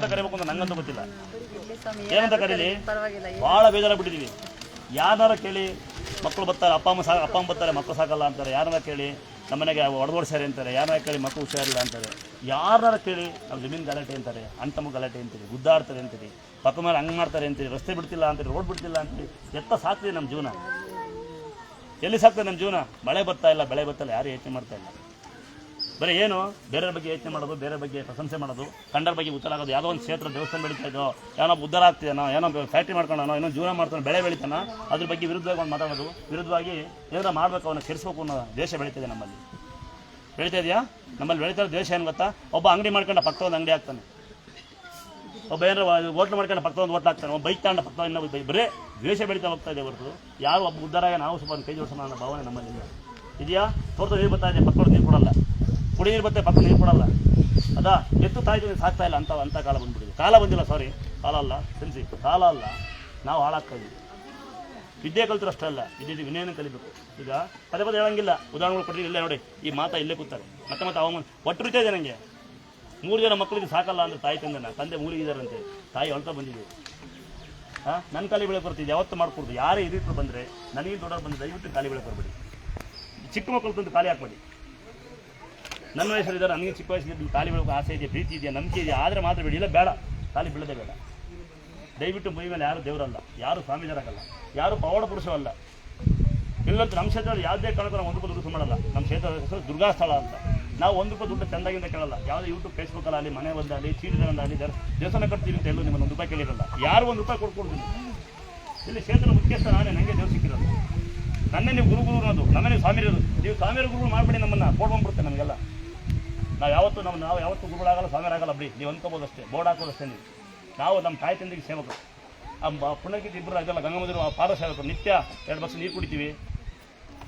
ಅಂತ ಕರಿಬೇಕು ಅಂತ ನಂಗಂತೂ ಗೊತ್ತಿಲ್ಲ. ಇಲ್ಲಿ ಏನಂತ ಕರೀಲಿ? ಬಹಳ ಬೇಜಾರ ಬಿಟ್ಟಿದೀವಿ ಯಾರನ್ನಾರ ಕೇಳಿ ಮಕ್ಕಳು ಬರ್ತಾರೆ ಅಪ್ಪ ಅಮ್ಮ ಸಾ ಅಪ್ಪ ಅಮ್ಮ ಬರ್ತಾರೆ ಮಕ್ಕಳು ಸಾಕಲ್ಲ ಅಂತಾರೆ ಯಾರನ್ನ ಕೇಳಿ ನಮ್ಮನೆಗೆ ಹೊಡೆದೋಡ್ಸ್ಯಾರೆ ಅಂತಾರೆ ಯಾರನ್ನ ಕೇಳಿ ಮಕ್ಕಳು ಹುಷಾರಿಲ್ಲ ಅಂತಾರೆ ಯಾರನ್ನಾರ ಕೇಳಿ ನಾವು ಜಮೀನು ಗಲಾಟೆ ಅಂತಾರೆ ಅಂಟಮ್ಮ ಗಲಾಟೆ ಅಂತೀರಿ ಗುದ್ದಾಡ್ತಾರೆ ಅಂತೀರಿ ಪಕ್ಕ ಮೇಲೆ ಹಂಗೆ ಮಾಡ್ತಾರೆ ಅಂತೀರಿ ರಸ್ತೆ ಬಿಡ್ತಿಲ್ಲ ಅಂತೀರಿ ರೋಡ್ ಬಿಡ್ತಿಲ್ಲ ಅಂತೀರಿ ಎತ್ತ ಸಾಕ್ತೀವಿ ನಮ್ಮ ಜೀವನ. ಎಲ್ಲಿ ಸಾಕ್ತದೆ ನಮ್ಮ ಜೀವನ? ಮಳೆ ಬರ್ತಾ ಇಲ್ಲ ಬೆಳೆ ಬರ್ತಾ ಯಾರು ಯೋಚನೆ ಮಾಡ್ತಾ ಇಲ್ಲ. ಬರೀ ಏನು? ಬೇರೆಯವ್ರ ಬಗ್ಗೆ ಯೋಚನೆ ಮಾಡೋದು ಬೇರೆ ಬಗ್ಗೆ ಪ್ರಶಂಸೆ ಮಾಡೋದು, ಕಂಡರ ಬಗ್ಗೆ ಉತ್ತರ ಆಗೋದು, ಯಾವುದೋ ಒಂದು ಕ್ಷೇತ್ರ, ದೇವಸ್ಥಾನ ಬೆಳೀತಾ ಇದೋ ಏನೋ ಉದ್ದಾರ ಆಗ್ತಿದ್ದಾನೋ ಏನೋ ಫ್ಯಾಕ್ಟ್ರಿ ಮಾಡ್ಕೊಂಡಾನೋ, ಏನೋ ಜೀವನ ಮಾಡ್ತಾನೆ, ಬೆಳೆ ಬೆಳಿತಾನ, ಅದ್ರ ಬಗ್ಗೆ ವಿರುದ್ಧವಾಗಿ ಒಂದು ಮಾತಾಡೋದು, ವಿರುದ್ಧವಾಗಿ ಏನಾರ ಮಾಡಬೇಕು ಅವನ್ನ ಕೆಡಿಸ್ಬೇಕು ಅನ್ನೋ ದೇಶ ಬೆಳೀತಿದೆ ನಮ್ಮಲ್ಲಿ. ಬೆಳೀತಾ ಇದೆಯಾ? ನಮ್ಮಲ್ಲಿ ಬೆಳೀತಾ ಇರೋ ದೇಶ ಏನು ಗೊತ್ತಾ? ಒಬ್ಬ ಅಂಗಡಿ ಮಾಡ್ಕೊಂಡ ಪಕ್ಕ ಒಂದು ಅಂಗಡಿ ಆಗ್ತಾನೆ ಒಬ್ಬ ಏನಾರ ಹೋಟ್ಲು ಮಾಡ್ಕೊಂಡು ಪಕ್ಕ ಒಂದು ಹೋಟ್ಲು ಆಗ್ತಾನೆ ಒಬ್ಬ ಬೈಕ್ ತಗೊಂಡ ಪಕ್ಕ ಇನ್ನೊಬ್ಬ ಬೈಕ್, ಬರೇ ದ್ವೇಷ ಬೆಳೀತಾ ಹೋಗ್ತಾ ಇದೆ ಹೊರತು. ಯಾರು ಒಬ್ಬ ಉದ್ದಾರ ನಾವು ಸ್ವಲ್ಪ ಕೈ ಜೋಡಿಸೋಣ ಅನ್ನೋ ಭಾವನೆ ನಮ್ಮಲ್ಲಿ ಇಲ್ಲ ಇದೆಯಾ? ಹೊರತು ನೀರು ಬರ್ತಾ ಇದೆ, ಪಕ್ಕ ನೀರು ಕೊಡಲ್ಲ ಕುಡಿ ನೀರು ಬರ್ತೇವೆ ಪಕ್ಕ ನೀರು ಕೊಡಲ್ಲ. ಅದಾ ಎತ್ತು ತಾಯಿ ಸಾಕ್ತಾ ಇಲ್ಲ ಅಂತ ಅಂತ ಕಾಲ ಬಂದ್ಬಿಟ್ಟಿದೆ. ಕಾಲ ಬಂದಿಲ್ಲ ಸಾರಿ ಕಾಲ ಅಲ್ಲ ತಿಳಿಸಿ ಕಾಲ ಅಲ್ಲ. ನಾವು ಹಾಳಾಗ್ತಾ ಇದ್ದೀವಿ. ವಿದ್ಯೆ ಕಲಿತರು ಅಷ್ಟೇ ಅಲ್ಲ ವಿದ್ಯೆ ವಿನಯನ ಕಲಿಬೇಕು? ಈಗ ಪದೇ ಪದೇ ಹೇಳಂಗಿಲ್ಲ. ಉದಾಹರಣೆಗಳು ಕೊಟ್ಟಿರಿ ಇಲ್ಲೇ ನೋಡಿ. ಈ ಮಾತಾ ಇಲ್ಲೇ ಕೂತಾರೆ. ಮತ್ತೆ ಮತ್ತೆ ಅವಮಾನ ಒಟ್ಟು ರೀತಿಯ ಇದೆ ನನಗೆ ಮೂರು ಜನ ಮಕ್ಕಳಿಗೆ ಸಾಕಲ್ಲ ಅಂದ್ರೆ ತಾಯಿ ತಂದೆನ? ತಂದೆ ಮೂರಿಗಿದಾರಂತೆ ತಾಯಿ ಅಳ್ತಾ ಬಂದಿದೆ. ಹಾಂ ನನ್ನ ಕಾಲಿ ಬೆಳೆ ಬರ್ತಿದ್ದೆ ಯಾವತ್ತು ಮಾಡ್ಕೊಡ್ದು. ಯಾರೇ ಹಿರಿಯರು ಬಂದರೆ ನನಗೆ ದೊಡ್ಡವ್ರು ಬಂದರೆ ದಯವಿಟ್ಟು ಕಾಲಿ ಬೆಳೆ ಬರಬೇಡಿ ಚಿಕ್ಕ ಮಕ್ಕಳು ತಂದು ಖಾಲಿ ಹಾಕ್ಬೇಡಿ. ನನ್ನ ವಯಸ್ಸಲ್ಲಿದ್ದಾರೆ ನನಗೆ ಚಿಕ್ಕ ವಯಸ್ಸಿಗೆ ತಾಲಿ ಬೆಳಕು ಆಸೆ ಇದೆಯಾ, ಪ್ರೀತಿ ಇದೆಯಾ, ನಂಬಿಕೆ ಇದೆಯಾ? ಆದರೆ ಮಾತ್ರ ಬೇಡಿ, ಇಲ್ಲ ಬೇಡ, ತಾಲಿ ಬೀಳದೆ ಬೇಡ. ದಯವಿಟ್ಟು ಮೈ ಮೇಲೆ ಯಾರು ದೇವರಲ್ಲ, ಯಾರು ಸ್ವಾಮೀಜರಾಗಲ್ಲ ಯಾರು ಪವಾಡ ಪುರುಷವಲ್ಲ. ಇಲ್ಲಂತೂ ನಮ್ಮ ಕ್ಷೇತ್ರದಲ್ಲಿ ಯಾವುದೇ ಕಾರಣಕ್ಕೂ ನಾವು ಒಂದು ದುಡ್ಡು ಮಾಡಲ್ಲ ನಮ್ಮ ಕ್ಷೇತ್ರದ ಹೆಸರು ದುರ್ಗಾ ಸ್ಥಳ ಅಂತ. ನಾವು ಒಂದು ರೂಪಾಯಿ ದುಡ್ಡು ಚಂದಾಗಿಂದ ಕೇಳಲ್ಲ. ಯಾವುದೇ ಯೂಟ್ಯೂಬ್ ಫೇಸ್ಬುಕ್ಕಲ್ಲಿ ಮನೆ ಬಂದಾಗಲಿ ಚೀಟದಲ್ಲಿ ದೇವಸ್ಥಾನ ಕಟ್ತೀವಿ ಅಂತ ಎಲ್ಲೂ ನಿಮ್ಮನ್ನು ಒಂದು ರೂಪಾಯಿ ಕೇಳಿರಲ್ಲ. ಯಾರು ಒಂದು ರೂಪಾಯಿ ಕೊಡ್ಕೊಡ್ತೀನಿ ಇಲ್ಲಿ ಕ್ಷೇತ್ರದ ಮುಖ್ಯಸ್ಥ ನಾನೇ ನನಗೆ ದೇವ್ರು ಸಿಕ್ಕಿರೋದು. ನನ್ನೇ ನೀವು ಗುರು ಗುರು ಅನ್ನೋದು ನನ್ನೇ ನೀವು ಸ್ವಾಮಿ ಇರೋದು ನೀವು ಸ್ವಾಮಿಯರು ಗುರುಗಳು ಮಾಡಬೇಡಿ ನಮ್ಮನ್ನು ಕೊಡ್ಬಂದ್ಬಿಡುತ್ತೆ ಬಂದ್ಬಿಡುತ್ತೆ ನಾವು ಯಾವತ್ತೂ ನಮ್ಮ ನಾವು ಯಾವತ್ತೂ ಗುರುಗಳಾಗಲ್ಲ ಸ್ವಾಮಿಯರಾಗಲ್ಲ ಬಿಡಿ ನೀವು ಅನ್ಕೋಬೋದು ಅಷ್ಟೇ ಬೋರ್ಡ್ ಹಾಕೋದು ಅಷ್ಟೇ ನೀವು ನಾವು ನಮ್ಮ ತಾಯಿ ತಂದೆಗೆ ಸೇವಕರು ಆ ಪುಣ್ಯಕ್ಕೆ ಇಬ್ಬರು ಅದೆಲ್ಲ ಗಂಗಮ್ಮದಿರು ಪಾದ ಸೇವಕರು ನಿತ್ಯ ಎರಡು ಬಸ್ ನೀರು ಕುಡಿತೀವಿ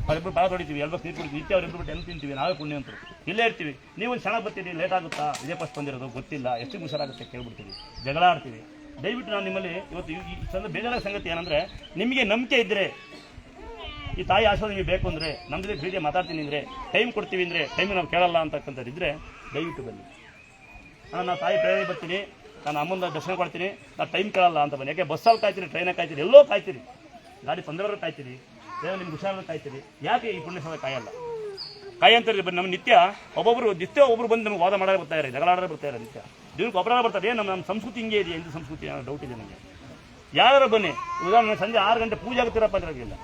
ಅವರಿಬ್ಬರು ಪಾದ ತೊಡಿತೀವಿ ಎರಡು ಬಸ್ ನೀರು ಕುಡಿತೀವಿ ನಿತ್ಯ ಅವರಿಬ್ಬರು ಬಿಟ್ಟು ಎಂತ ತಿಂತೀವಿ ನಾವೇ ಪುಣ್ಯವಂತರು ಇಲ್ಲೇ ಇರ್ತೀವಿ ನೀವು ಚೆನ್ನಾಗಿ ಬರ್ತೀರಿ ಲೇಟ್ ಆಗುತ್ತಾ ಇದೇ ಫಸ್ಟ್ ಬಂದಿರೋದು ಗೊತ್ತಿಲ್ಲ ಎಷ್ಟು ಹುಷಾರಾಗುತ್ತೆ ಕೇಳ್ಬಿಡ್ತೀವಿ ಜಗಳ ಆಡ್ತೀವಿ ದಯವಿಟ್ಟು ನಾನು ನಿಮ್ಮಲ್ಲಿ ಇವತ್ತು ಈ- ಸಂದ ಚಂದ ಬೇಜಾರ ಸಂಗತಿ ಏನಂದರೆ ನಿಮಗೆ ನಂಬಿಕೆ ಇದ್ದರೆ ಈ ತಾಯಿ ಆಶೀರ್ವಾದ ಬೇಕು ಅಂದರೆ ನಮ್ಮ ಜೊತೆ ಮಾತಾಡ್ತೀನಿ ಅಂದರೆ ಟೈಮ್ ಕೊಡ್ತೀವಿ ಅಂದರೆ ಟೈಮ್ ನಾವು ಕೇಳಲ್ಲ ಅಂತಕ್ಕಂಥದ್ದು ಇದ್ದರೆ ದಯವಿಟ್ಟು ಬನ್ನಿ. ನಾನು ನಾನು ತಾಯಿ ಪ್ರೇರಣೆ ಬರ್ತೀನಿ ನಾನು ಅಮ್ಮನ ದರ್ಶನ ಕೊಡ್ತೀನಿ ನಾನು ಟೈಮ್ ಕೇಳಲ್ಲ ಅಂತ ಬನ್ನಿ. ಯಾಕೆ ಬಸ್ಸಲ್ಲಿ ಕಾಯ್ತೀನಿ ಟ್ರೈನಾಗ ಕಾಯ್ತೀರಿ, ಎಲ್ಲೋ ಕಾಯ್ತೀರಿ, ಗಾಡಿ ತೊಂದರೆ ಕಾಯ್ತೀರಿ, ಏನೋ ನಿಮ್ಗೆ ಹುಷಾರಲ್ಲಿ ಕಾಯ್ತೀರಿ, ಯಾಕೆ ಈ ಪುಣ್ಯಸ್ಥಳ ಕಾಯಲ್ಲ? ಕಾಯಿ ಅಂತಾರೆ ಬನ್ನಿ, ನಮ್ಮ ನಿತ್ಯ ಒಬ್ಬೊಬ್ಬರು ನಿತ್ಯ ಒಬ್ಬರು ಬಂದು ನಮ್ಗೆ ವಾದ ಮಾಡಾರೆ ಬರ್ತಾರೆ ಬರ್ತಾ ಬರ್ತಾರೆ ನಿತ್ಯ. ದಿನಕ್ಕೆ ಒಬ್ಬರ ಬರ್ತಾರೆ, ಏನು ನಮ್ಮ ಸಂಸ್ಕೃತಿ ಹಿಂಗೆ ಇದೆಯಾ, ಹಿಂದೂ ಸಂಸ್ಕೃತಿ ಡೌಟ್ ಇದೆ ನನಗೆ ಯಾರು ಬನ್ನಿ ಉದಾಹರಣೆ ಸಂಜೆ ಆರು ಗಂಟೆ ಪೂಜೆ ಆಗುತ್ತೀರಪ್ಪ ಅಂದ್ರಾಗಿಲ್ಲ.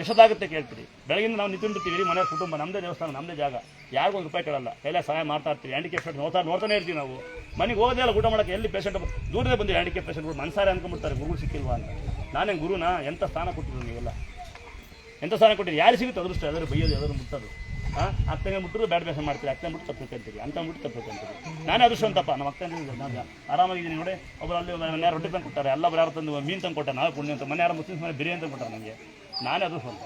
ಎಷ್ಟೊತ್ತಾಗುತ್ತೆ ಕೇಳ್ತೀರಿ? ಬೆಳಗಿಂದ ನಾವು ನಿಂತಿರ್ತೀವಿ ಮನೆಯ ಕುಟುಂಬ ನಮ್ಮದೇ ದೇವಸ್ಥಾನ ನಮ್ಮದೇ ಜಾಗ. ಯಾರಿಗೂ ಒಂದು ರೂಪಾಯಿ ಕೇಳಲ್ಲ. ಎಲ್ಲ ಸಹಾಯ ಮಾಡ್ತಾ ಇರ್ತೀವಿ ಹ್ಯಾಂಡಿಕ್ಯಾಪ್ ಪೇಷಂಟ್ ನೋಡ್ತಾ ನೋಡ್ತಾನೆ ಇರ್ತೀವಿ ನಾವು. ಮನೆಗೆ ಹೋಗೋದೇ ಅಲ್ಲ, ಊಟ ಮಾಡೋಕ್ಕೆ ಎಲ್ಲಿ ಪೇಷಂಟ್ ದೂರದೇ ಬಂದಿರಿ ಹ್ಯಾಂಡಿಕ್ಯಾಪ್ ಪೇಷಂಟ್ಗಳು ಮನಸಾರೆ ಅಂದ್ಕೊಂಡ್ಬಿಡ್ತಾರೆ ಗುರು ಸಿಕ್ಕಿಲ್ವಾ ಅಂತ. ನಾನೇ ಗುರುನ? ಎಂಥ ಸ್ಥಾನ ಕೊಟ್ಟಿದ್ರು ನೀವೆಲ್ಲ? ಎಂಥ ಸ್ಥಾನ ಕೊಟ್ಟಿರಿ ಯಾರು ಸಿಗುತ್ತೆ ಅದೃಷ್ಟ ಅದರ ಬೈಯೋದು, ಯಾವ್ದಾದ್ರು ಮುಟ್ಟೋದು. ಹಾಂ ಅಕ್ಕಂಗೆ ಮುಟ್ಟರು ಬ್ಯಾಡ್ ಬೇಸ ಮಾಡ್ತೀರಿ. ಅಕ್ಕನೆ ಬಿಟ್ಟು ತಪ್ಪು ಅಂತೀರಿ ಅಂತ ಬಿಟ್ಟು ತಪ್ಪು ಅಂತೀರಿ ನಾನೇ ಅದೃಷ್ಟ ಅಂತಪ್ಪ ನಮ್ಮ ಅಕ್ಕ ಆರಾಮಾಗಿದ್ದೀನಿ ನೋಡಿ. ಒಬ್ಬರು ಅಲ್ಲಿ ಮನೆ ರೊಟ್ಟಿ ತಂದು ಕೊಟ್ಟಾರೆ. ಎಲ್ಲ ಯಾರು ತಂದು ಮೀನು ತಂದು ಕೊಟ್ಟಾರೆ. ನಾವೇ ಪುಣ್ಯ ಅಂತ. ಮನೆ ಯಾರು ಮುಸ್ಲಿಮ್ಸ್ ಮನೆ ಬಿರಿಯಾನಿ ತಂದು ಕೊಟ್ಟಾರೆ ನನಗೆ ನಾನೇ ಅದು ಸ್ವಂತ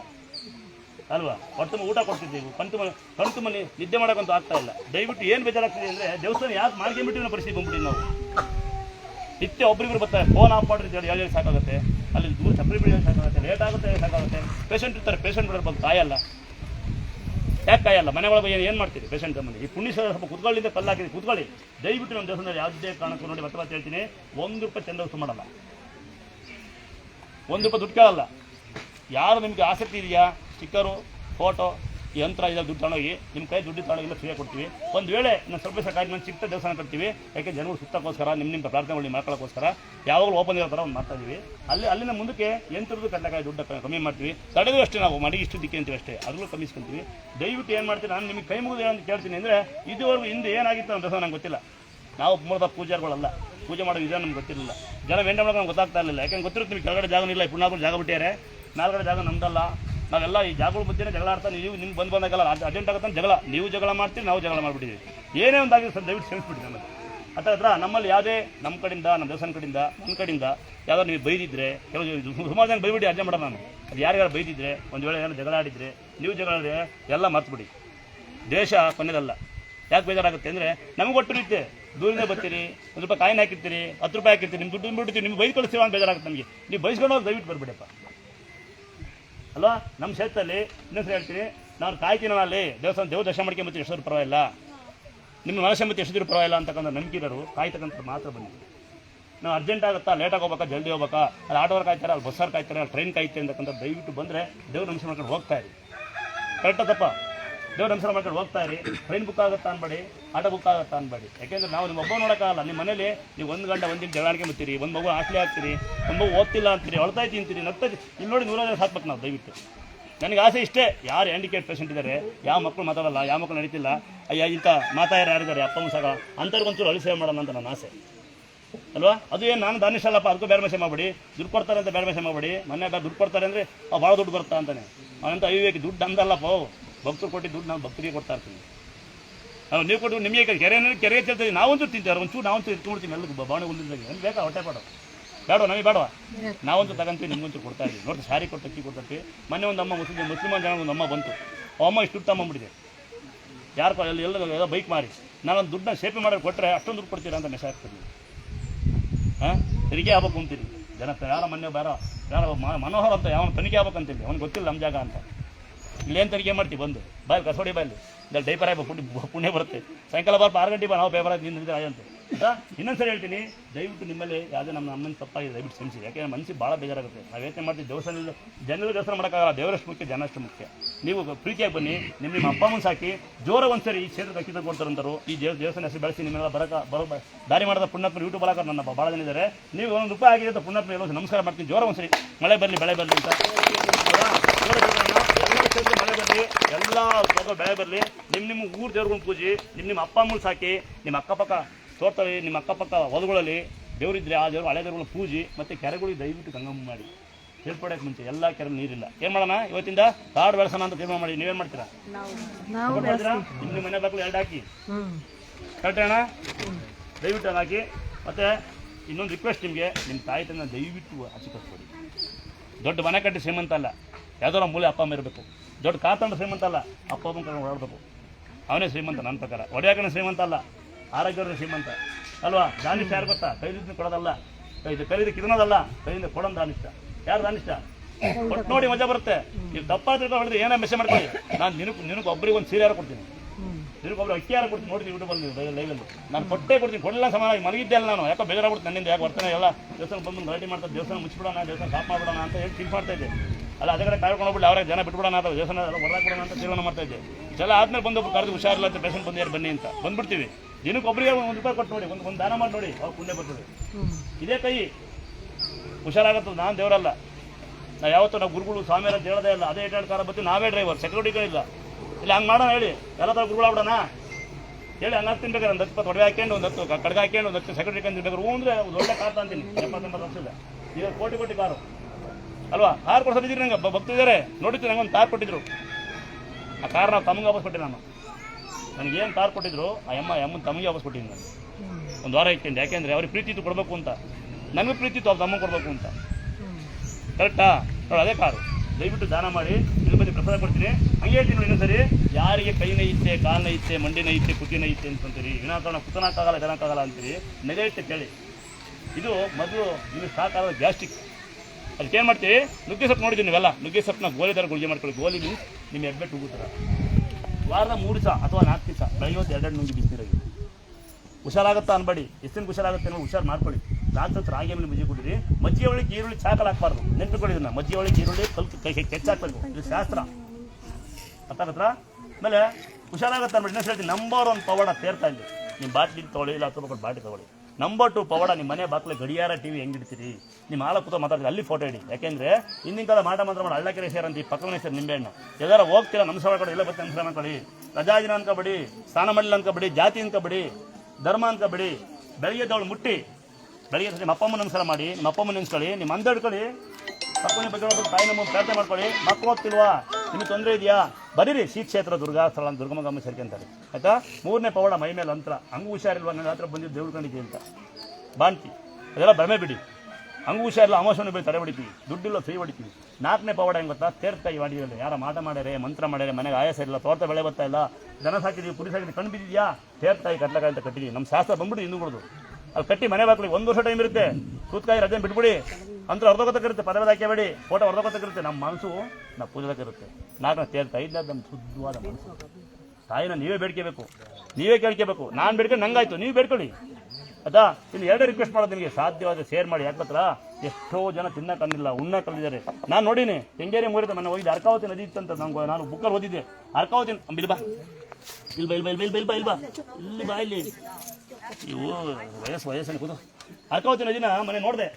ಅಲ್ವಾ? ಹೊಟ್ಟೆ ಊಟ ಕೊಡ್ತಿದ್ದೀವಿ ಕಂತು ಮನೆ ಕಂತು ಮನೆ ನಿದ್ದೆ ಮಾಡೋಕ್ಕಂತೂ ಆಗ್ತಾ ಇಲ್ಲ. ದಯವಿಟ್ಟು ಏನು ಬೇಜಾರಾಗ್ತಿದೆ ಅಂದರೆ ದೇವಸ್ಥಾನ ಯಾಕೆ ಮಾಡ್ಕೊಂಬಿಟ್ಟಿವಿ ಪರಿಸ್ಥಿತಿ ಬಂದ್ಬಿಟ್ಟು ನಾವು? ನಿತ್ಯ ಒಬ್ರಿಬ್ರು ಬರ್ತಾರೆ. ಫೋನ್ ಆಫ್ ಮಾಡ್ರಿ ಹೇಳಿ ಹೇಳಿ ಸಾಕಾಗುತ್ತೆ. ಅಲ್ಲಿ ದೂರ ಸಪ್ರೇಟ್ ಬಿಡಿ ಸಾಕಾಗುತ್ತೆ. ಲೇಟ್ ಆಗುತ್ತೆ ಸಾಕಾಗುತ್ತೆ. ಪೇಷಂಟ್ ಇರ್ತಾರೆ ಪೇಷಂಟ್ ಬಿಡೋರು ಬಂದು ಕಾಯಲ್ಲ ಯಾಕೆ ಕಾಯಲ್ಲ ಮನೆ ಒಳಗೆ ಏನು ಏನು ಮಾಡ್ತೀರಿ ಪೇಷಂಟ್ ಮನೆ ಈ ಪುಣ್ಯ ಸ್ವಲ್ಪ ಕುತ್ಕೊಳ್ಳಿಂದ ಕಲ್ಲಾಕಿದೆ ಕುತ್ಕೊಳ್ಳಿ. ದಯವಿಟ್ಟು ನಮ್ಮ ದೇವಸ್ಥಾನದಲ್ಲಿ ಯಾವುದೇ ಕಾರಣಕ್ಕೂ ನೋಡಿ ಮತ್ತೆ ಹೇಳ್ತೀನಿ. ಒಂದು ರೂಪಾಯಿ ಚಂದ ಮಾಡಲ್ಲ. ಒಂದು ರೂಪಾಯಿ ದುಡ್ಡು ಕೇಳಲ್ಲ. ಯಾರು ನಿಮಗೆ ಆಸಕ್ತಿ ಇದೆಯಾ? ಸ್ಟಿಕ್ಕರು ಫೋಟೋ ಯಂತ್ರ ಇಲ್ಲ ದುಡ್ಡು ತಗೊಂಡೋಗಿ ನಿಮ್ಮ ಕೈ ದುಡ್ಡು ತಗೊಂಡೋಗಿ ಫ್ರೀಯಾಗಿ ಕೊಡ್ತೀವಿ. ಒಂದು ವೇಳೆ ನಾನು ಸ್ವಲ್ಪ ದಿವಸ ಕಾಯ್ದು ಚಿಕ್ಕ ದೇವಸ್ಥಾನ ಕಟ್ತೀವಿ. ಯಾಕೆ ಜನಗಳು ಸುತ್ತಕ್ಕೋಸ್ಕರ ನಿಮ್ಮ ನಿಮ್ಮ ಪ್ರಾರ್ಥನೆಗಳು ನಿಮ್ಮ ಮಾಡ್ಕೊಳ್ಳೋಕ್ಕೋಸ್ಕರ ಯಾವಾಗಲೂ ಓಪನ್ ಇರೋ ಥರ ಒಂದು ಮಾಡ್ತಾ ಅಲ್ಲಿ ಅಲ್ಲಿನ ಮುಂದಕ್ಕೆ ಎಂತರದ್ದು ಕಡಲೆಕಾಯಿ ದುಡ್ಡು ಕಮ್ಮಿ ಮಾಡ್ತೀವಿ. ತಡೆದು ಅಷ್ಟೇ ನಾವು ಮಾಡಿ ಇಷ್ಟು ದಿಕ್ಕಿ ಅಂತೀವಿ ಅಷ್ಟೇ. ಅದರಲ್ಲೂ ಕಮ್ಮಿಸ್ಕೊಂತೀವಿ ದಯವಿಟ್ಟು ಏನು ಮಾಡ್ತೀವಿ ನಾನು ನಿಮಗೆ ಕೈ ಮುಗಿದು ಏನಂತ ಕೇಳ್ತೀನಿ ಅಂದರೆ ಇದುವರೆಗೂ ಹಿಂದೆ ಏನಾಗಿತ್ತು ಅಂತ ನಂಗೆ ಗೊತ್ತಿಲ್ಲ. ನಾವು ಮೂಲದ ಪೂಜಾರಿಗಳಲ್ಲ. ಪೂಜೆ ಮಾಡೋ ವಿಧಾನ ನಮ್ಗೆ ಗೊತ್ತಿರಲಿಲ್ಲ. ಜನ ವೆಂಡ ಮಾಡೋಕೆ ನಮ್ಗೆ ಗೊತ್ತಾಗ್ತಾ ಇರಲಿಲ್ಲ. ಯಾಕಂದ್ರೆ ಗೊತ್ತಿರುತ್ತೆ ನಿಮ್ಗೆ ಕೆಳಗಡೆ ಜಾಗ ಇಲ್ಲ ಪುಣ್ಯಾಗಳು ಜಾಗ ಬಿಟ್ಟಿದ್ದಾರೆ. ಮೇಲ್ಗಡೆ ಜಾಗ ನಮ್ದಲ್ಲ. ನಾವೆಲ್ಲ ಈ ಜಾಗಗಳ ಮಧ್ಯೆ ಜಗಳ ಆಡ್ತಾ ನೀವು ನಿಮ್ಗೆ ಬಂದು ಬಂದಾಗಲ್ಲ ಅರ್ಜೆಂಟ್ ಆಗುತ್ತೆ ಜಗಳ. ನೀವು ಜಗಳ ಮಾಡ್ತೀರಿ, ನಾವು ಜಗಳ ಮಾಡಿಬಿಟ್ಟಿದ್ದೀವಿ. ಏನೇ ಒಂದಾಗಿದೆ ಸರ್, ದಯವಿಟ್ಟು ಕ್ಷಮಿಸ್ಬಿಡಿ ನಮ್ಮಲ್ಲಿ. ಹತ್ರ ಹತ್ರ ನಮ್ಮಲ್ಲಿ ಯಾವುದೇ ನಮ್ಮ ಕಡೆಯಿಂದ ನಮ್ಮ ದೇವಸ್ಥಾನ ಕಡೆಯಿಂದ ನನ್ನ ಕಡೆಯಿಂದ ಯಾವ್ದಾದ್ರು ನೀವು ಬೈದಿದ್ರೆ ಸುಮಾರು ಜನ ಬೈಬಿಡಿ ಅರ್ಜೆ ಮಾಡೋಣ ನಾನು. ಅದು ಯಾರ್ಯಾರು ಬೈದಿದ್ರೆ, ಒಂದು ವೇಳೆ ಏನೋ ಜಗಳ ಆಡಿದರೆ, ನೀವು ಜಗಳ ಆಡಿದ್ರೆ ಎಲ್ಲ ಮರ್ತ್ಬಿಡಿ. ದೇಶ ಕೊನೆಯದಲ್ಲ ಯಾಕೆ ಬೇಜಾರಾಗುತ್ತೆ ಅಂದರೆ, ನಮಗೆ ಒಟ್ಟು ರೀತಿ ದೂರಿಂದ ಬರ್ತೀರಿ, ಒಂದು ರೂಪಾಯಿ ಕಾಯಿನ ಹಾಕಿರ್ತೀರಿ, ಹತ್ತು ರೂಪಾಯಿ ಹಾಕಿರ್ತೀರಿ ನಿಮ್ಮ ದುಡ್ಡು ಬಿಡ್ತೀವಿ, ನಿಮ್ಗೆ ಬೈದು ಕಳಿಸ್ತೀವಿ ಅಂತ ಬೇಜಾರಾಗುತ್ತೆ ನಮಗೆ. ನೀವು ಬೈಸ್ಕೊಂಡು ದಯವಿಟ್ಟು ಬರ್ಬಿಡಪ್ಪ. ಅಲ್ವಾ? ನಮ್ಮ ಕ್ಷೇತ್ರದಲ್ಲಿ, ಇನ್ನೊಂದು ಹೇಳ್ತೀನಿ. ನಾನು ಕಾಯ್ತೀನಿ ಅಲ್ಲಿ ದೇವಸ್ಥಾನ ದೇವ ದರ್ಶನ ಮಾಡ್ಕೊಂಬತ್ತೀನಿ ಎಷ್ಟೊಂದು ಪರವಾಗಿಲ್ಲ. ನಿಮ್ಮ ಮನಸ್ಸಮ್ಮತಿ ಎಷ್ಟಿದ್ರು ಪರವಾಗಿಲ್ಲ ಅಂತಕ್ಕಂಥ ನಂಬಿಕೆ ಇರೋರು ಕಾಯ್ತಕ್ಕಂಥ ಮಾತ್ರ ಬನ್ನಿ. ನಾವು ಅರ್ಜೆಂಟ್ ಆಗುತ್ತಾ ಲೇಟಾಗಿ ಹೋಗ್ಬೇಕಾ, ಜಲ್ದಿ ಹೋಗ್ಬೇಕಾ? ಅಲ್ಲಿ ಆಟೋರ್ ಕಾಯ್ತಾರೆ, ಅಲ್ಲಿ ಬಸ್ಸರ್ ಕಾಯ್ತಾರೆ, ಅಲ್ಲಿ ಟ್ರೈನ್ ಕಾಯ್ತಾರೆ ಅಂತಕ್ಕಂಥ ದಯವಿಟ್ಟು ಬಂದರೆ ದೇವ್ರ ನಮಸ್ಕಾರ ಮಾಡ್ಕೊಂಡು ಹೋಗ್ತಾ ಇರಿ. ಕರೆಕ್ಟಾ ತಪ್ಪ? ದೇವ್ರ ನಮಸ್ಕಾರ ಮಾಡ್ಕೊಂಡು ಹೋಗ್ತಾ ಇರಿ. ಟ್ರೈನ್ ಬುಕ್ ಆಗುತ್ತಾ ಅನ್ಬೇಡಿ, ಆಟೋ ಬುಕ್ ಆಗುತ್ತಾ ಅನ್ಬೇಡಿ. ಯಾಕೆಂದ್ರೆ ನಾವು ನಿಮ್ಮ ಒಬ್ಬ ನೋಡೋಕ್ಕಾಗಲ್ಲ ನಿಮ್ಮ ಮನೇಲಿ ನೀವು ಒಂದು ಗಂಟೆ ಒಂದು ಜಗಳಾಡಿಕೆ ಬರ್ತೀರಿ ಒಂದು ಮಗು ಹಾಸ್ಲಿ ಆಗ್ತೀರಿ ಒಂದು ಮಗು ಓದ್ತಿಲ್ಲ ಅಂತೀರಿ ಅಳ್ತಾ ತಿಂತೀರಿ ನಗ್ತಾ ಇಲ್ಲಿ ನೋಡಿ ನೂರಾರು ಹಾಕ್ಬೇಕು ನಾವು, ದಯವಿಟ್ಟು. ನನಗೆ ಆಸೆ ಇಷ್ಟೇ, ಯಾರು ಹ್ಯಾಂಡಿಕೇಟ್ ಪೇಷಂಟ್ ಇದ್ದಾರೆ, ಯಾವ ಮಕ್ಕಳು ಮಾತಾಡಲ್ಲ, ಯಾವ ಮಕ್ಕಳು ನಡೀತಿಲ್ಲ, ಅಯ್ಯ, ಇಂಥ ಮಾತಾಯರು ಯಾರಿದ್ದಾರೆ, ಅಪ್ಪ ಮುಸಾಗ ಸಾಗ ಅಂಥವ್ರಿಗೊಂಚೂರು ಅಳಿ ಮಾಡೋಣ ಅಂತ ನನ್ನ ಆಸೆ. ಅಲ್ವಾ? ಅದು ಏನು, ನಾನು ದಾನಿಶ್ ಅಲ್ಲಪ್ಪ ಅದಕ್ಕೂ ಬೇರೆ ಮೆಸೇಜ್ ಮಾಡಬೇಡಿ. ದುಡ್ಡು ಕೊಡ್ತಾರೆ ಅಂತ ಬೇರೆ ಮೆಸೇಜ್ ಮಾಡಬೇಡಿ. ಮೊನ್ನೆ ದುಡ್ಡು ಕೊಡ್ತಾರೆ ಅಂದರೆ ಭಾಳ ದುಡ್ಡು ಬರ್ತಾ ಅಂತಾನೆ. ಅವನಂತ ಅವಿವೇಕಿ, ದುಡ್ಡು ಅಂದಲ್ಲಪ್ಪ. ಭಕ್ತರು ಕೊಟ್ಟಿದ್ದ ದುಡ್ಡು ನಾನು ಭಕ್ತರಿಗೆ ಕೊಡ್ತಾ ಇರ್ತೀನಿ ಅವ್ರು ನೀವು ಕೊಟ್ಟು ನಿಮಗೆ ಕೆರೆ ಕೆರೆ ಚೆಲ್ತೀವಿ ನಾವಂತೂ ತಿಂತಾರೆ ಒಂಚೂರು ನಾವಂತೂ ಇಟ್ಕೊಂಡ್ತೀನಿ ಎಲ್ಲ ಬಾಣೆ ಉಳಿದಾಗ ಏನು ಬೇಕಾ ಹೊಟ್ಟೆ ಬಾಡೋ ಬೇಡ ನಮಗೆ ಬೇಡವಾ? ನಾವಂತೂ ತಗೊಂತೀವಿ, ನಿಮ್ಗಂತೂ ಕೊಡ್ತಾ ಇದ್ದೀವಿ. ನೋಡಿ ಸಾರಿ ಕೊಟ್ಟು ಅಕ್ಕಿ ಕೊಡ್ತೀವಿ ಮೊನ್ನೆ ಒಂದು ಅಮ್ಮ ಮುಸ್ಲಿಂ ಮುಸ್ಲಿಮಾನ್ ಜನ ಒಂದು ಅಮ್ಮ ಬಂತು. ಅಮ್ಮ ಇಷ್ಟು ದುಡ್ಡು ತಗೊಂಬಿಟ್ಟಿದೆ ಯಾರು ಎಲ್ಲ ಎಲ್ಲ ಬೈಕ್ ಮಾರಿ. ನಾನೊಂದು ದುಡ್ಡನ್ನ ಸೇಫಿ ಮಾಡೋದು ಕೊಟ್ಟರೆ ಅಷ್ಟೊಂದು ದುಡ್ಡು ಕೊಡ್ತೀರಾ ಅಂತ ಮೆಸೇಜ್ ಹಾಕ್ತೀನಿ ಹಾಂ? ತೆರಿಗೆ ಆಗ್ಬೇಕು ಅಂತೀರಿ. ಜನ ಯಾರ ಮೊನ್ನೆ ಬೇಡ ಯಾರ ಮನೋಹರ ಅಂತ ಯಾವ ತನಿಖೆ ಆಗ್ಬೇಕಂತೀವಿ ಅವ್ನಿಗೆ ಗೊತ್ತಿಲ್ಲ ನಮ್ಮ ಜಾಗ ಅಂತ. ಇಲ್ಲೇನು ತನಿಖೆ ಮಾಡ್ತೀವಿ ಬಂದು. ಬಾಯಲ್ಲಿ ಕಸೋಡಿ ಬಾಯಲ್ಲಿ ಇಲ್ಲಿ ಡೈಪರ್ ಆಯ್ಬೇಕು ಪುಣ್ಯ ಬರುತ್ತೆ. ಸಾಯಂಕಾಲ ಬಾರ್ಪ ಆರು ಗಂಟೆ ಬಾ, ನಾವು ಪೇಪರ್ನಿಂದ ಅಂತ. ಇನ್ನೊಂದ್ಸರಿ ಹೇಳ್ತೀನಿ ದಯವಿಟ್ಟು ನಿಮ್ಮಲ್ಲಿ ಯಾವುದೇ ನಮ್ಮ ಅಮ್ಮನ ತಪ್ಪಾಗಿದೆ ದಯವಿಟ್ಟು ಕ್ಷಮಿಸಿ ಯಾಕೆಂದ್ರೆ ಮನಸ್ಸಿಗೆ ಭಾಳ ಬೇಜಾರಾಗುತ್ತೆ ನಾವು ಯೋಚನೆ ಮಾಡ್ತೀವಿ ದೇವಸ್ಥಾನ ಜನರಿಗೆ ದೇವಸ್ಥಾನ ಮಾಡೋಕ್ಕಾಗಲ್ಲ ದೇವರಷ್ಟು ಮುಖ್ಯ ಜನಷ್ಟು ಮುಖ್ಯ ನೀವು ಪ್ರೀತಿಯಾಗಿ ಬನ್ನಿ ನಿಮ್ಮ ನಿಮ್ಮ ಅಪ್ಪ ಅಮ್ಮನ ಸಾಕಿ ಜೋರ ಒಂದ್ಸರಿ ಈ ಕ್ಷೇತ್ರದ ಅಕ್ಕಿ ಕೊಡ್ತಾರಂತಾರು ಈ ದೇವ ದೇವಸ್ಥಾನ ಹೆಸರು ಬೆಳೆಸಿ ನಿಮ್ಮೆಲ್ಲ ಬರಕ ಬರೋ ದಾರಿ ಮಾಡಿದ ಪುಣ್ಯಾತ್ಮ ಯೂಟ್ಯೂಬ್ ಬಳಕ ನನ್ನ ಭಾಳ ಜನ ಇದ್ದಾರೆ ನೀವು ಒಂದು ರೂಪಾಯಿ ಆಗಿದೆ ಅಂತ ಪುಣ್ಯಾತ್ಮ ಎಲ್ಲ ನಮಸ್ಕಾರ ಮಾಡ್ತೀನಿ ಜೋರ ಒಂದ್ಸರಿ ಮಳೆ ಬರಲಿ ಬೆಳೆ ಬರಲಿ ಅಂತ ಮಳೆ ಬರಲಿ ಎಲ್ಲ ಬೆಳೆ ಬರಲಿ ನಿಮ್ಮ ನಿಮ್ಮ ಊರು ದೇವ್ರಿಗೊಂದು ಪೂಜೆ ನಿಮ್ಮ ನಿಮ್ಮ ಅಪ್ಪ ಅಮ್ಮನ ಸಾಕಿ ನಿಮ್ಮ ಅಕ್ಕಪಕ್ಕ ತೋಟದಲ್ಲಿ ನಿಮ್ಮ ಅಕ್ಕಪಕ್ಕ ಹೊಲಗಳಲ್ಲಿ ದೇವರಿದ್ದರೆ ಆ ದೇವರು ಹಳೆ ದೇವರುಗಳ ಪೂಜೆ ಮತ್ತು ಕೆರೆಗಳಿಗೆ ದಯವಿಟ್ಟು ಗಂಗಮ್ಮ ಮಾಡಿ. ಸೇರ್ಪಡೆಯೋಕೆ ಮುಂಚೆ ಎಲ್ಲ ಕೆರೆ ನೀರಿಲ್ಲ. ಏನು ಮಾಡೋಣ? ಇವತ್ತಿಂದ ಕಾಡು ಬೆಳೆಸೋಣ ಅಂತ ತೀರ್ಮಾನ ಮಾಡಿ. ನೀವೇನು ಮಾಡ್ತೀರಾ? ನಿಮ್ಮ ಮನೆ ಬಾಕಲು ಎರಡು ಹಾಕಿ. ಕರೆಕ್ಟ್ ಅಣ್ಣ? ದಯವಿಟ್ಟು ಅದು ಹಾಕಿ. ಮತ್ತು ಇನ್ನೊಂದು ರಿಕ್ವೆಸ್ಟ್ ನಿಮಗೆ. ನಿಮ್ಮ ತಾಯಿ ತನ್ನ ದಯವಿಟ್ಟು ಆಚೆ ಕಟ್ಕೊಡಿ ದೊಡ್ಡ ಮನೆ ಕಟ್ಟಿ ಶ್ರೀಮಂತ ಅಲ್ಲ. ಯಾವುದೋ ಮೂಲೆ ಅಪ್ಪ ಅಮ್ಮ ಇರಬೇಕು. ದೊಡ್ಡ ಕಾತಂಡ ಶ್ರೀಮಂತ ಅಲ್ಲ. ಅಪ್ಪ ಅಮ್ಮನ ಕಡೆ ಓಡಾಡಬೇಕು. ಅವನೇ ಶ್ರೀಮಂತ ನನ್ನ ಪ್ರಕಾರ. ಒಡೆಯಾಕನೇ ಶ್ರೀಮಂತ ಅಲ್ಲ. ಆರೋಗ್ಯದ ಶ್ರೀಮಂತ. ಅಲ್ವಾ? ದಾನಿಷ್ಟ ಯಾರು ಗೊತ್ತಾ? ಕೈದಿದ್ದು ಕೊಡೋದಲ್ಲ. ಇದು ಕೈಲಿದ್ದು ಕಿದನೋದಲ್ಲ ಕೈಯಿಂದ ಕೊಡೋದು ದಾನಿಷ್ಟ ಯಾರು ದಾನಿಷ್ಟ ಕೊಟ್ಟು ನೋಡಿ ಮಜಾ ಬರುತ್ತೆ. ನೀವು ದಪ್ಪ ಹೇಳಿದ್ರೆ ಏನೇ ಮೆಸೇಜ್ ಮಾಡ್ಕೊಳ್ಳಿ. ನಾನು ನಿನಗೆ ನಿನಗೆ ಒಬ್ಬರಿಗೆ ಒಂದು ಸೀರೆ ಯಾರು ಕೊಡ್ತೀನಿ? ನಿನಗೆ ತಿರುಗೊಬ್ಬರು ಅಕ್ಕಿ ಯಾರು ಕೊಡ್ತೀನಿ? ನೋಡ್ತೀನಿ ಯೂಟ್ಯೂಬಲ್ಲಿ ಲೈವಲ್ಲಿ ನಾನು ಕೊಟ್ಟೆ ಕೊಡ್ತೀನಿ. ಕೊಡಲಿಲ್ಲ ಸಮಾನ ಮಲಗಿದ್ದೆ ಅಲ್ಲ ನಾನು. ಯಾಕೋ ಬೇಜಾರಾಗ್ಬಿಡ್ತು ನನ್ನಿಂದ. ಯಾಕೆ ಬರ್ತಾನೆ ಎಲ್ಲ ದೇವಸ್ಥಾನ ಬಂದು ರೆಡಿ ಮಾಡ್ತಾರೆ ದೇವಸ್ಥಾನ ಮುಚ್ಚಿಬಿಡೋಣ, ದೇವಸ್ಥಾನ ಸಾಫ್ ಮಾಡ್ಬಿಡೋಣ ಅಂತ ಹೇಳಿ ಥಿಂಕ್ ಮಾಡ್ತಾ ಇದ್ದೆ. ಅಲ್ಲ, ಅದೇ ಕಡೆ ಕಾಯ್ಕೊಂಡು ಹೋಗ್ಬಿಟ್ಟು ಅವರೇ ಜನ ಬಿಟ್ಬಿಡೋಣ ಅಥವಾ ಎಲ್ಲ ಹೊರದಾಕ್ಬಿಡೋಣ ಅಂತ ತೀರ್ಮಾನ ಮಾಡ್ತಾ ಇದ್ದೆ. ಚಲ, ಆದ್ಮೇಲೆ ಬಂದು ಕರೆದು ಹುಷಾರಿಲ್ಲ ಅಂತ ಪೇಷಂಟ್ ಬಂದು ಯಾರು ಬನ್ನಿ ಅಂತ. ಬಂದ್ಬಿಡ್ತೀವಿ. ದಿನಕ್ಕೆ ಒಬ್ಬರಿಗೆ ಒಂದು ರೂಪಾಯಿ ಕೊಟ್ಟು ನೋಡಿ, ಒಂದು ಒಂದು ದಾನ ಮಾಡಿ ನೋಡಿ, ಅವ್ರು ಪುಣ್ಯ ಬರ್ತದೆ. ಇದೇ ಕೈ. ಹುಷಾರಾಗತ್ತದ, ನಾನು ದೇವರಲ್ಲ. ನಾ ಯಾವತ್ತೂ ನಾವು ಗುರುಗಳು, ಸ್ವಾಮಿ ಅಂತ ಹೇಳದೇ ಇಲ್ಲ ಅದೇ ಕಾರ ಬರ್ತೀವಿ ನಾವೇ ಡ್ರೈವರ್ ಸೆಕ್ಯೂರಿಟಿಗಳಿಲ್ಲ ಇಲ್ಲ. ಹಂಗೆ ಮಾಡೋಣ ಹೇಳಿ. ಎಲ್ಲ ಥರ ಗುರುಗಳಾಗ್ಬಿಡೋಣ ಹೇಳಿ, ಹಂಗೆ ತಿನ್ಬೇಕಾರೆ ಒಂದು ಹತ್ತು ಒಡವೆ ಹಾಕ್ಯಂಡು ಒಂದು ಹತ್ತು ಕಡ್ಗ ಹಾಕ್ಯಂಡು ಒಂದು ಹತ್ತು ಸೆಕ್ಯೂರಿಟಿ ಕಂಡು ತಿನ್ಬೇಕು ಹ್ಞೂ ಅಂದರೆ, ಒಂದು ಒಳ್ಳೆ ಕಾರ್ ಅಂತೀನಿ ಎಪ್ಪತ್ತೊಂಬತ್ತು ವರ್ಷದ. ಈಗ ಕೋಟಿ ಕೋಟಿ ಕಾರು. ಅಲ್ವಾ? ಕಾರ್ ಕೊಡ್ಸೋದಿದ್ರು ನಂಗೆ. ಭಕ್ತಿದ್ದಾರೆ ನೋಡಿದ್ರು ನಂಗೆ ಒಂದು ಕಾರ್ ಕೊಟ್ಟಿದ್ರು. ಆ ಕಾರ್ ನಾವು ತಮಗೆ ವಾಪಸ್ ಕೊಟ್ಟೆ ನಾನು. ನನಗೇನು ಕಾರ್ ಕೊಟ್ಟಿದ್ರು, ಆ ಅಮ್ಮ ಅಮ್ಮನ ತಮಗೆ ವಾಪಸ್ ಕೊಟ್ಟಿದ್ದೀನಿ ನಾನು. ಒಂದು ವಾರ ಇಟ್ಕೊಂಡು. ಯಾಕೆಂದರೆ ಅವ್ರಿಗೆ ಪ್ರೀತಿ ಇತ್ತು ಕೊಡಬೇಕು ಅಂತ. ನನಗೂ ಪ್ರೀತಿ ಇತ್ತು, ಅವ್ರ ತಮ್ಮ ಕೊಡಬೇಕು ಅಂತ. ಕರೆಕ್ಟಾ? ನೋಡಿ, ಅದೇ ಕಾರು. ದಯವಿಟ್ಟು ದಾನ ಮಾಡಿ. ಬಗ್ಗೆ ಪ್ರಸಾದ ಕೊಡ್ತೀನಿ. ಹಂಗೆ ಹೇಳ್ತೀನಿ ನೋಡಿ ಇನ್ನೊಂದ್ಸರಿ ಯಾರಿಗೆ ಕೈನ ಇತ್ತೆ, ಕಾಲ್ನ ಇತ್ತೆ, ಮಂಡಿನ ಇತ್ತೆ, ಕುತ್ತಿನ ಇತ್ತೆ ಅಂತಂತೀರಿ ವಿನಾಕಾರಣ ಕುತನಕ್ಕಾಗಲ್ಲ ಜನಕ್ಕಾಗಲ್ಲ ಅಂತೀರಿ ನೆಲೆ ಇತ್ತೆ ಕೇಳಿ. ಇದು ಮೊದಲು ನಿಮಗೆ ಸಾಕಾಗ ಗ್ಯಾಸ್ಟ್ರಿಕ್. ಅದಕ್ಕೆ ಏನು ಮಾಡ್ತೀವಿ ನುಗ್ಗೆ ಸೊಪ್ಪು ನೋಡಿದ್ದೀವಿ ನೀವೆಲ್ಲ? ನುಗ್ಗೆ ಸೊಪ್ಪನ್ನ ಗೋಲಿ ಥರ ಗುಳಿಗೆ ಮಾಡ್ಕೊಳ್ಳಿ. ಗೋಲಿ ಮೀನ್ಸ್ ನಿಮ್ಮ ಹೆಬ್ಬೆಟ್ಟು ಟುಗುತ್ತರ ವಾರದ ಮೂರು ದಿವಸ ಅಥವಾ ನಾಲ್ಕು ದಿವಸ ಹೊತ್ತು ಎರಡೆರಡು ನುಂಗಿ ಬಿಸಿನೀರಾಗಿ. ಹುಷಾರಾಗುತ್ತಾ ಅನ್ಬೇಡಿ. ಎಷ್ಟಿನ ಹುಷಾರಾಗುತ್ತೆ ಅನ್ನೋ ಹುಷಾರು ಮಾಡ್ಕೊಳ್ಳಿ. ರಾತ್ರಿ ರಾಗಿ ಮೇಲೆ ಮಜ್ಜಿಗೆ ಕೊಡಿರಿ. ಮಜ್ಜಿಗೆ ಒಳಗೆ ಈರುಳ್ಳಿ ಚಾಕಲ್ ಹಾಕ್ಬಾರ್ದು. ನೆನ್ಪಿಕೊಳ್ಳಿ ಇದನ್ನ. ಮಜ್ಜಿಗೆ ಒಳಗೆ ಈರುಳ್ಳಿ ಕಲ್ಕು ಕೈ ಕೆಚ್ಚಾಕ್ಬೇಕು ಇದು ಶಾಸ್ತ್ರ. ಹತ್ರ ಆಮೇಲೆ ಹುಷಾರಾಗುತ್ತೆ ಅನ್ಬೇಡಿ. ಹೇಳ್ತೀನಿ ನಂಬರ್ ಒಂದು ಪವಾಡ ತೇರ್ತಾ ಇಲ್ಲಿ ನಿಮ್ಮ ಬಾಟ್ಲಿ ತೊಗೊಳ್ಳಿ, ಇಲ್ಲ ಹತ್ತು ರೂಪಾಯಿ ಬಾಟ್ಲಿ ತೊಗೊಳ್ಳಿ. ನಂಬರ್ ಟು ಪವಾಡ ನಿಮ್ಮ ಮನೆ ಬಾಕ್ಲೆ ಗಡಿಯಾರ ಟಿವಿ ಹೆಂಗಿಡ್ತೀರಿ ನಿಮ್ಮ ಆಳ ಕೂತ ಮಾತಾಡ್ತೀರಿ, ಅಲ್ಲಿ ಫೋಟೋ ಇಡಿ. ಯಾಕೆಂದ್ರೆ ಹಿಂದಿನ ಕಾಲ ಮಾಟ ಮಾತ್ರ ಮಾಡಿ ಹಳ್ಳಕೆರೆ ಸೇರ್ ಅಂತ ಈ ಪಕ್ಕವನೇ ಸೇರಿ ನಿಂಬೆಹಣ್ಣು. ಎಲ್ಲಾರ ಹೋಗ್ತೀರಾ ನಮಸ್ಕಾರ ಕೊಡಿ ಎಲ್ಲ ಬತ್ತೆ ನಮಸ್ಕಾರ ಮಾಡ್ಕೊಳ್ಳಿ ರಜಾ ದಿನ ಬಡಿ ಸ್ನಾನ ಮಾಡಿಲ್ಲ ಬಡಿ ಜಾತಿ ಅನ್ಕೋಬೇಡಿ, ಧರ್ಮ ಅನ್ಕೋಬೇಡಿ, ಬೆಳಿಗ್ಗೆ ದವಳು ಮುಟ್ಟಿ. ಬೆಳಗ್ಗೆ ನಿಮ್ಮ ಅಪ್ಪ ಅಮ್ಮ ನಮಸ್ಕಾರ ಮಾಡಿ, ನಿಮ್ಮ ಅಪ್ಪ ಅಮ್ಮ ನೆನೆಸ್ಕೊಳ್ಳಿ, ನಿಮ್ಮ ಅಂದ ಹಿಡ್ಕೊಳ್ಳಿ. ಪಕ್ಕನ ಬಗ್ಗೆ ತಾಯಿ ನಮ್ಮ ಪ್ರಾರ್ಥನೆ ಮಾಡ್ಕೊಳ್ಳಿ. ಮಕ್ಕಳು ಹೋಗ್ತಿಲ್ವಾ ನಿಮಗೆ ತೊಂದರೆ ಇದೆಯಾ? ಬರೀರಿ ಶ್ರೀ ಕ್ಷೇತ್ರ ದುರ್ಗಾ ಸ್ಥಳ ಅಂತ ದುರ್ಗಮಗಮ್ಮ ಸೇರ್ಕೊಂತಾರೆ ಆಯ್ತಾ? ಮೂರನೇ ಪವಾಡ ಮೈ ಮೇಲೆ ಅಂತರ. ಹಂಗೂ ಹುಷಾರಿಲ್ವ? ನನ್ನ ಹತ್ರ ಬಂದಿದ್ದು ದೇವ್ರ ಕಂಡಿದ್ದೀವಿ ಅಂತ. ಬಾಂತಿ ಅದೆಲ್ಲ ಭ್ರಮೆ ಬಿಡಿ. ಹಂಗೂ ಹುಷಾರಿಲ್ಲ ಅಮಾವಾಸ್ಯನ ಬಿಡಿ ತಡೆ ಹೊಡಿತೀವಿ. ದುಡ್ಡಿಲ್ಲ, ಫ್ರೀ ಹೊಡಿತೀವಿ. ನಾಲ್ಕನೇ ಪವಾಡ ಹೆಂಗೆ ಗೊತ್ತಾ? ತೇರ್ತಾಯಿ ಮಾಡಿರಲ್ಲ ಯಾರ ಮಾತ ಮಾಡ್ಯಾರೆ, ಮಂತ್ರ ಮಾಡ್ಯಾರೆ, ಮನೆಗೆ ಆಯಾಸ ಇಲ್ಲ ತೋಟ ಬೆಳೆ ಬರ್ತಾ ಇಲ್ಲ. ದನ ಸಾಕಿದೀವಿ, ಕುರಿ ಸಾಕಿದೀವಿ, ಕಣ್ಣು ಬಿದ್ದಿದ್ಯಾ? ತೇರ್ತಾಯಿ ಕಟ್ಲಕಾಯಿ ಅಂತ ಕಟ್ಟಿದ್ದೀವಿ ನಮ್ಮ ಶಾಸ್ತ್ರ ಬಂದ್ಬಿಟ್ಟು ಹಿಂದೂಗಳದು ಅಲ್ಲಿ ಕಟ್ಟಿ ಮನೆ ಬಾಕ್ಲಿಗೆ ಒಂದು ವರ್ಷ ಟೈಮ್ ಇರುತ್ತೆ. ಸೂತ್ಕಾಯಿ ರಜೆ ಬಿಟ್ಬಿಡಿ. ಅಂತ ಅರ್ಧಗೊತ್ತಕ್ಕಿರುತ್ತೆ ಪದರದ ಹಾಕ್ಯಬೇಡಿ ಫೋಟೋ ಅರ್ಧಗೊತ್ತಕ್ಕಿರುತ್ತೆ ನಮ್ಮ ಮನಸ್ಸು ನಾವು ಪೂಜೆದಕ್ಕಿರುತ್ತೆ ನಾಲ್ಕನೇ ತೇರ್ತಾ ಇದ್ದ ನಮ್ಮ ಶುದ್ಧವಾದ ಮನಸ್ಸು. ತಾಯಿನ ನೀವೇ ಬೇಡ್ಕೋಬೇಕು. ನೀವೇ ಕೇಳ್ಕೋಬೇಕು. ನಾನು ಬೇಡ್ಕೊಂಡು ನಂಗಾಯ್ತು, ನೀವು ಬೇಡ್ಕೊಳ್ಳಿ. ಅದಾ? ಇಲ್ಲಿ ಎರಡೇ ರಿಕ್ವೆಸ್ಟ್ ಮಾಡೋದು ನಿಮಗೆ ಸಾಧ್ಯವಾದ ಶೇರ್ ಮಾಡಿ. ಯಾಕೆ ಗೊತ್ತಾ? ಎಷ್ಟೋ ಜನ ಉಣ್ಣ ಉಣ್ಣಕ್ಕಲ್ಲಿದ್ದಾರೆ ನಾನು ನೋಡೀನಿ ಕೆಂಗೇರಿ ಮುರಿದ ಮನೆ ಹೋಗಿದ್ದೆ. ಅರ್ಕಾವತಿ ನದಿ ಇತ್ತಂತ ನಂಗೆ ನಾನು ಬುಕ್ಕಲ್ಲಿ ಓದಿದ್ದೆ. ಅರ್ಕಾವತಿ ಬಿಲ್ಬಾ ಬಾ. ಇಲ್ಲಿ ಬಾ ಇಲ್ಲಿ ಬಾ ಇಲ್ಲಿ ಬಾ ಇಲ್ಲಿ ಬಾ ಇಲ್ಲಿ ಬಾ. ಇಲ್ಲಿ ಇಲ್ಲಿ ಬಾ, ಇಲ್ಲಿ. ಇವು ವಯಸ್ಸು ವಯಸ್ಸನ್ನು ಕೂತು. ಅರ್ಕಾವತಿ ನದಿನ ಮನೆ ನೋಡಿದೆ.